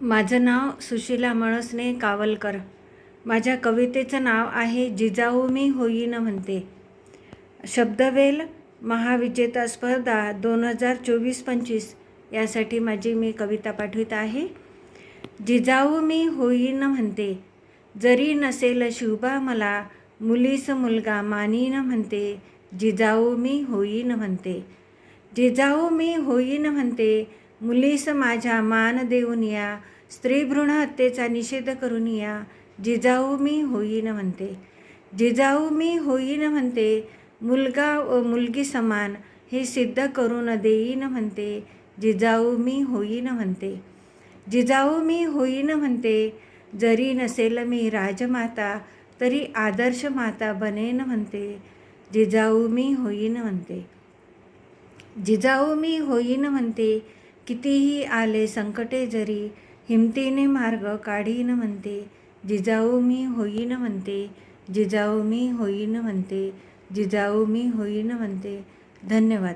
माझं नाव सुशीला मळसने कावलकर. माझ्या कवितेचं नाव आहे जिजाऊ मी होईन म्हणते. शब्दवेल महाविजेता स्पर्धा दोन हजार चोवीस पंचवीस यासाठी माझी मी कविता पाठवित आहे. जिजाऊ मी होईन म्हणते. जरी नसेल शिवबा मला मुलीस मुलगा मानीन म्हणते. जिजाऊ मी होईन म्हणते. जिजाऊ मी होईन म्हणते. मुलीस माझ्या मान देऊन या. स्त्री भ्रूण हत्येचा निषेध करून या. जिजाऊ मी होईन म्हणते. जिजाऊ मी होईन म्हणते. मुलगा व मुलगी समान हे सिद्ध करून देईन म्हणते. जिजाऊ मी होईन म्हणते. जिजाऊ मी होईन म्हणते. जरी नसेल मी राजमाता तरी आदर्श माता बनेन म्हणते. जिजाऊ मी होईन म्हणते. जिजाऊ मी होईन म्हणते. कितीही आले संकटे जरी हिमतीने मार्ग काढीन म्हणते. जिजाऊ मी होईन म्हणते. जिजाऊ मी होईन म्हणते. जिजाऊ मी होईन म्हणते. धन्यवाद.